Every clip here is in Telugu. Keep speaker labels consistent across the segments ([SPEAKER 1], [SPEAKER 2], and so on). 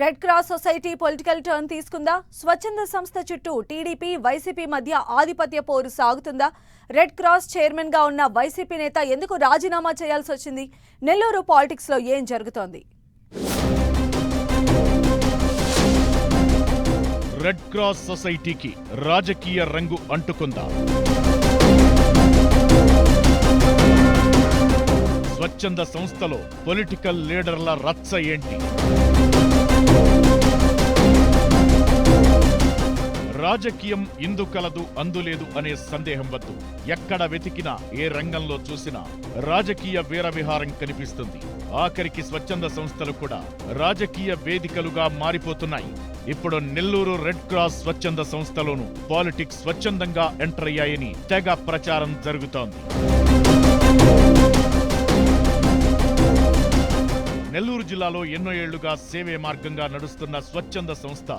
[SPEAKER 1] Red cross society political turn తీసుకుందా? స్వచ్ఛంద సంస్థ చుట్టూ టీడీపీ వైసీపీ మధ్య ఆధిపత్య పోరు సాగుతుందా? రెడ్ క్రాస్ చైర్మన్గా ఉన్న వైసీపీ నేత ఎందుకు రాజీనామా చేయాల్సి వచ్చింది? నెల్లూరు పాలిటిక్స్లో ఏం జరుగుతోంది?
[SPEAKER 2] రెడ్ క్రాస్ సొసైటీకి రాజకీయ రంగు అంటుకుందా? స్వచ్ఛంద సంస్థలో పొలిటికల్ లీడర్ల రచ్చ ఏంటి? రాజకీయం ఇందు కలదు అందులేదు అనే సందేహం వద్దు. ఎక్కడ వెతికినా ఏ రంగంలో చూసినా రాజకీయ వీరవిహారం కనిపిస్తుంది. ఆఖరికి స్వచ్ఛంద సంస్థలు కూడా రాజకీయ వేదికలుగా మారిపోతున్నాయి. ఇప్పుడు నెల్లూరు రెడ్ క్రాస్ స్వచ్ఛంద సంస్థలోనూ పాలిటిక్స్ స్వచ్ఛందంగా ఎంటర్ అయ్యాయని తెగ ప్రచారం జరుగుతోంది. నెల్లూరు జిల్లాలో ఎన్నో ఏళ్ళుగా సేవే మార్గంగా నడుస్తున్న స్వచ్ఛంద సంస్థ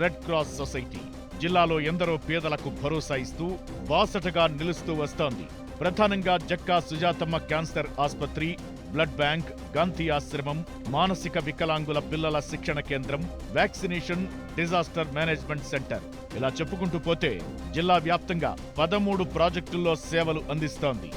[SPEAKER 2] రెడ్ క్రాస్ సొసైటీ. జిల్లాలో ఎందరో పేదలకు భరోసా ఇస్తూ బాసటగా నిలుస్తూ వస్తోంది. ప్రధానంగా జక్కా సుజాతమ్మ క్యాన్సర్ ఆసుపత్రి బ్లడ్ బ్యాంక్ గాంధీ ఆశ్రమం మానసిక వికలాంగుల పిల్లల శిక్షణ కేంద్రం వ్యాక్సినేషన్ డిజాస్టర్ మేనేజ్మెంట్ సెంటర్. ఇలా చెప్పుకుంటూ పోతే జిల్లా వ్యాప్తంగా పదమూడు ప్రాజెక్టుల్లో సేవలు అందిస్తోంది.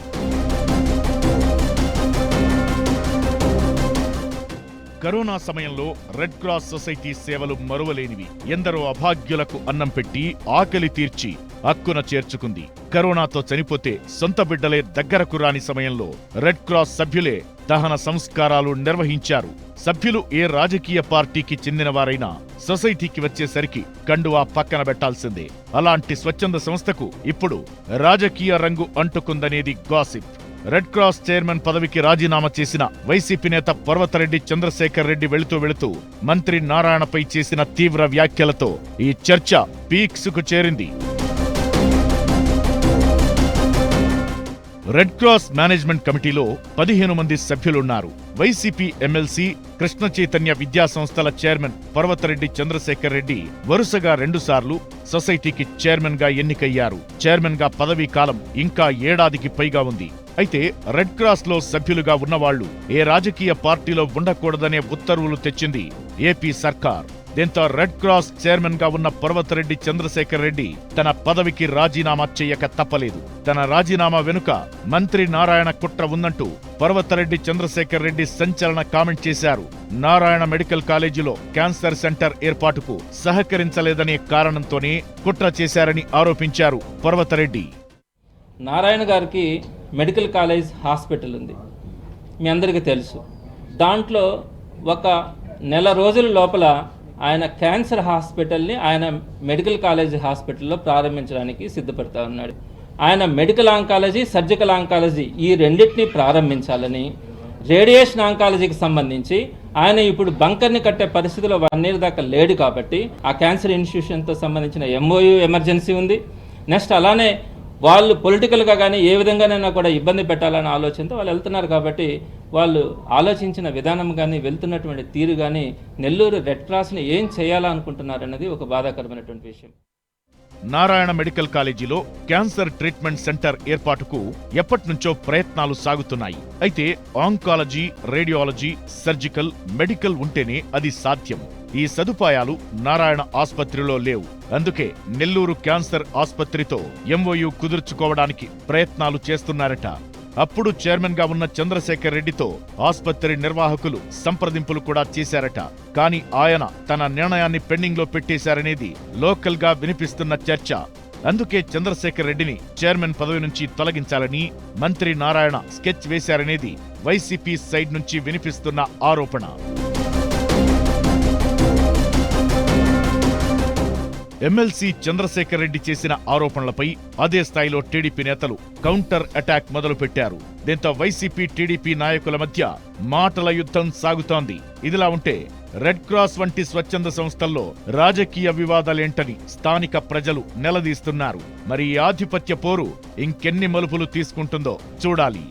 [SPEAKER 2] కరోనా సమయంలో రెడ్ క్రాస్ సొసైటీ సేవలు మరువలేనివి. ఎందరో అభాగ్యులకు అన్నం పెట్టి ఆకలి తీర్చి హక్కున చేర్చుకుంది. కరోనాతో చనిపోతే సొంత బిడ్డలే దగ్గరకు రాని సమయంలో రెడ్ క్రాస్ సభ్యులే దహన సంస్కారాలు నిర్వహించారు. సభ్యులు ఏ రాజకీయ పార్టీకి చెందినవారైనా సొసైటీకి వచ్చేసరికి కండువా పక్కన పెట్టాల్సిందే. అలాంటి స్వచ్ఛంద సంస్థకు ఇప్పుడు రాజకీయ రంగు అంటుకుందనేది గాసిప్. రెడ్ క్రాస్ చైర్మన్ పదవికి రాజీనామా చేసిన వైసీపీ నేత పర్వతరెడ్డి చంద్రశేఖర్ రెడ్డి వెళుతూ వెళుతూ మంత్రి నారాయణపై చేసిన తీవ్ర వ్యాఖ్యలతో ఈ చర్చ పీక్స్కు చేరింది. రెడ్ క్రాస్ మేనేజ్మెంట్ కమిటీలో పదిహేను మంది సభ్యులున్నారు. వైసీపీ ఎమ్మెల్సీ కృష్ణ చైతన్య విద్యా సంస్థల చైర్మన్ పర్వతరెడ్డి చంద్రశేఖర్ రెడ్డి వరుసగా రెండుసార్లు సొసైటీకి చైర్మన్గా ఎన్నికయ్యారు. చైర్మన్గా పదవీ కాలం ఇంకా ఏడాదికి పైగా ఉంది. అయితే రెడ్ క్రాస్లో సభ్యులుగా ఉన్నవాళ్ళు ఏ రాజకీయ పార్టీలో ఉండకూడదనే ఉత్తర్వులు తెచ్చింది ఏపీ సర్కార్. దీంతో రెడ్ క్రాస్ చైర్మన్గా ఉన్న పర్వతరెడ్డి చంద్రశేఖర్ రెడ్డి తన పదవికి రాజీనామా చెయ్యక తప్పలేదు. తన రాజీనామా వెనుక మంత్రి నారాయణ కుట్ర ఉందంటూ పర్వతరెడ్డి చంద్రశేఖర్ రెడ్డి సంచలన కామెంట్ చేశారు. నారాయణ మెడికల్ కాలేజీలో క్యాన్సర్ సెంటర్ ఏర్పాటుకు సహకరించలేదనే కారణంతోనే కుట్ర చేశారని ఆరోపించారు పర్వతరెడ్డి.
[SPEAKER 3] నారాయణ గారికి మెడికల్ కాలేజ్ హాస్పిటల్ ఉంది. మీ అందరికీ తెలుసు. దాంట్లో ఒక నెల రోజుల లోపల ఆయన క్యాన్సర్ హాస్పిటల్ని ఆయన మెడికల్ కాలేజ్ హాస్పిటల్లో ప్రారంభించడానికి సిద్ధపడతా ఉన్నాడు. ఆయన మెడికల్ ఆంకాలజీ సర్జికల్ ఆంకాలజీ ఈ రెండింటిని ప్రారంభించాలని రేడియేషన్ ఆంకాలజీకి సంబంధించి ఆయన ఇప్పుడు బంకర్ని కట్టే పరిస్థితిలో వన్ ఇయర్ దాకా లేడు కాబట్టి ఆ క్యాన్సర్ ఇన్స్టిట్యూషన్తో సంబంధించిన ఎంఓయూ ఎమర్జెన్సీ ఉంది. నెక్స్ట్ అలానే వాళ్ళు పొలిటికల్గా కానీ ఏ విధంగానైనా కూడా ఇబ్బంది పెట్టాలనే ఆలోచనతో వాళ్ళు వెళ్తున్నారు కాబట్టి వాళ్ళు ఆలోచించిన విధానం కానీ వెళ్తున్నటువంటి తీరు కానీ నెల్లూరు రెడ్ క్రాస్ని ఏం చేయాలనుకుంటున్నారన్నది ఒక బాధాకరమైనటువంటి విషయం.
[SPEAKER 2] నారాయణ మెడికల్ కాలేజీలో క్యాన్సర్ ట్రీట్మెంట్ సెంటర్ ఏర్పాటుకు ఎప్పటినుంచో ప్రయత్నాలు సాగుతున్నాయి. అయితే ఆంకాలజీ రేడియాలజీ సర్జికల్ మెడికల్ ఉంటేనే అది సాధ్యం. ఈ సదుపాయాలు నారాయణ ఆసుపత్రిలో లేవు. అందుకే నెల్లూరు క్యాన్సర్ ఆస్పత్రితో ఎంఓయు కుదుర్చుకోవడానికి ప్రయత్నాలు చేస్తున్నారట. అప్పుడు చైర్మన్గా ఉన్న చంద్రశేఖర్ రెడ్డితో ఆస్పత్రి నిర్వాహకులు సంప్రదింపులు కూడా చేశారట. కానీ ఆయన తన నిర్ణయాన్ని పెండింగ్లో పెట్టేశారనేది లోకల్గా వినిపిస్తున్న చర్చ. అందుకే చంద్రశేఖర్ రెడ్డిని చైర్మన్ పదవి నుంచి తొలగించాలని మంత్రి నారాయణ స్కెచ్ వేశారనేది వైసీపీ సైడ్ నుంచి వినిపిస్తున్న ఆరోపణ. ఎమ్మెల్సీ చంద్రశేఖర్ రెడ్డి చేసిన ఆరోపణలపై అదే స్థాయిలో టీడీపీ నేతలు కౌంటర్ అటాక్ మొదలుపెట్టారు. దీంతో వైసీపీ టీడీపీ నాయకుల మధ్య మాటల యుద్ధం సాగుతోంది. ఇదిలా ఉంటే రెడ్ క్రాస్ వంటి స్వచ్ఛంద సంస్థల్లో రాజకీయ వివాదాలేంటని స్థానిక ప్రజలు నిలదీస్తున్నారు. మరి ఈ ఆధిపత్య పోరు ఇంకెన్ని మలుపులు తీసుకుంటుందో చూడాలి.